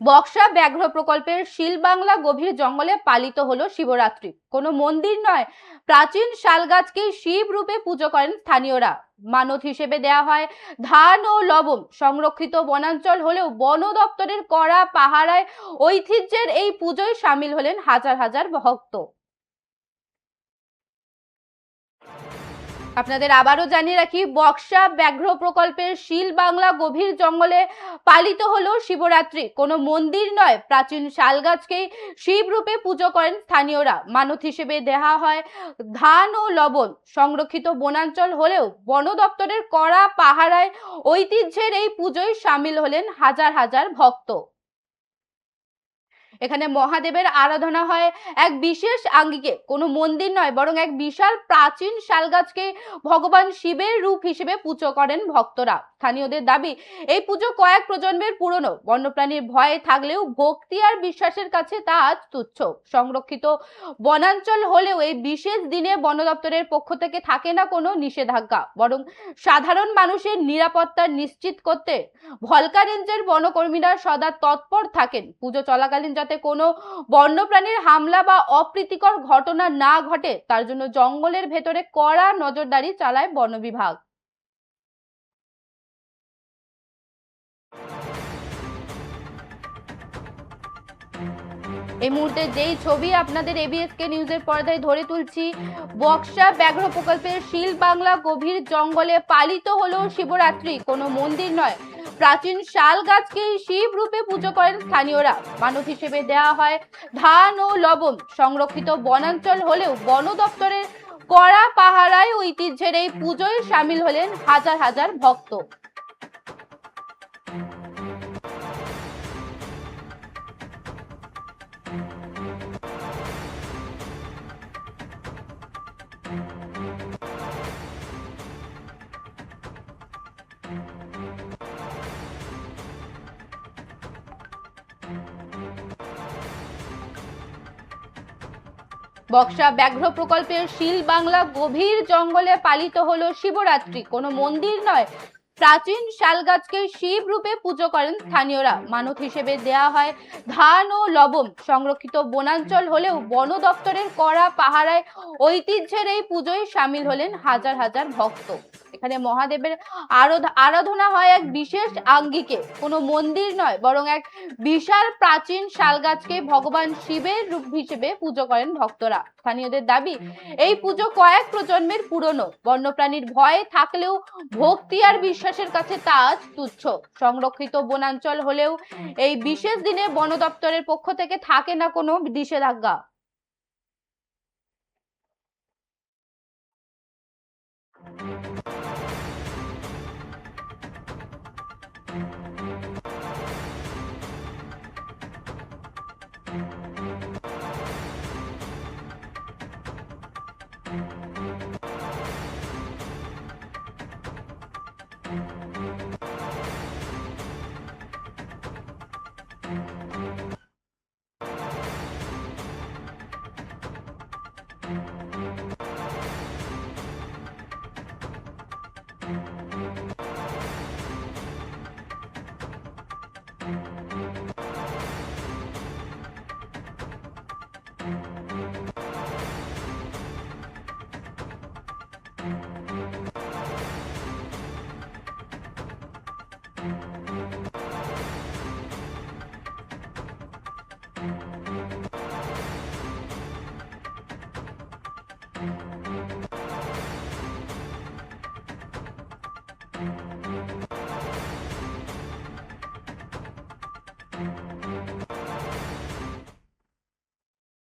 বক্সা ব্যাঘ্র প্রকল্পের শিলবাংলা গভীর জঙ্গলে পালিত হলো শিবরাত্রি। কোনো মন্দির নয়, প্রাচীন শালগাছকে শিব রূপে পুজো করেন স্থানীয়রা। মানত হিসেবে দেয়া হয় ধান ও লবণ। সংরক্ষিত বনাঞ্চল হলেও বন দপ্তরের কড়া পাহারায় ঐতিহ্যের এই পুজোয় সামিল হলেন হাজার হাজার ভক্ত। আপনাদের আবারও জানিয়ে রাখি, বক্সা ব্যাঘ্র প্রকল্পের শিল বাংলা গভীর জঙ্গলে পালিত হলো শিবরাত্রি। কোনো মন্দির নয়, প্রাচীন শালগাছকেই শিব রূপে পুজো করেন স্থানীয়রা। মানত হিসেবে দেহা হয় ধান ও লবণ। সংরক্ষিত বনাঞ্চল হলেও বন দপ্তরের কড়া পাহারায় ঐতিহ্যের এই পুজোয় সামিল হলেন হাজার হাজার ভক্ত। এখানে মহাদেবের আরাধনা হয়। এক বিশেষ আঙ্গিকে, কোনো মন্দির নয়, বরং এক বিশাল প্রাচীন শালগাছকে ভগবান শিবের রূপ হিসেবে পুজো করেন ভক্তরা। স্থানীয়দের দাবি, এই পুজো কয়েক প্রজন্মের পুরনো। বন্যপ্রাণীর ভয়ে থাকলেও ভক্তি আর বিশ্বাসের কাছে তা আজ তুচ্ছ। সংরক্ষিত বনাঞ্চল হলেও এই বিশেষ দিনে বন দপ্তরের পক্ষ থেকে থাকে না কোনো নিষেধাজ্ঞা। বরং সাধারণ মানুষের নিরাপত্তা নিশ্চিত করতে ভলকা রেঞ্জের বনকর্মীরা সদা তৎপর থাকেন। পুজো চলাকালীন যাতে কোনো বন্যপ্রাণীর হামলা বা অপ্রীতিকর ঘটনা না ঘটে, তার জন্য জঙ্গলের ভেতরে কড়া নজরদারি চালায় বন বিভাগ এই মুহূর্তে যেই ছবি আপনাদের এবিএসকে নিউজের পর্দায় ধরে তুলছি, বক্সা ব্যাঘ্র প্রকল্পের শিল বাংলা গভীর জঙ্গলে পালিত হলো শিবরাত্রি। কোনো মন্দির নয়, প্রাচীন শাল গাছকে শিব রূপে পুজো করেন স্থানীয়রা। মানত হিসেবে দেওয়া হয় ধান ও লবণ। সংরক্ষিত বনাঞ্চল হলেও বন দপ্তরের কড়া পাহারায় ঐতিহ্যের এই পুজোয় সামিল হলেন হাজার হাজার ভক্ত। বক্সা ব্যাঘ্র প্রকল্পের শিল বাংলা গভীর জঙ্গলে পালিত হলো শিবরাত্রি। কোনো মন্দির নয় প্রাচীন শালগাছকে শিব রূপে পুজো করেন স্থানীয়রা। মানত হিসেবে দেয়া হয় ধান ও লবণ। সংরক্ষিত বনাঞ্চল হলেও বন দপ্তরের কড়া পাহারায় ঐতিহ্যের এই পুজোয় সামিল হলেন হাজার হাজার ভক্ত। এখানে মহাদেবের আরাধ- আরাধনা হয় এক বিশেষ আঙ্গিকে। কোনো মন্দির নয়, বরং এক বিশাল প্রাচীন শালগাছকে ভগবান শিবের রূপ হিসেবে পুজো করেন ভক্তরা। স্থানীয়দের দাবি এই পুজো কয়েক প্রজন্মের পুরনো। বন্যপ্রাণীর ভয়ে থাকলেও ভক্তি আর বিশ্বাসের কাছে তা আজ তুচ্ছ। সংরক্ষিত বনাঞ্চল হলেও এই বিশেষ দিনে বন দপ্তরের পক্ষ থেকে থাকে না কোনো নিষেধাজ্ঞা। Thank you. thank thank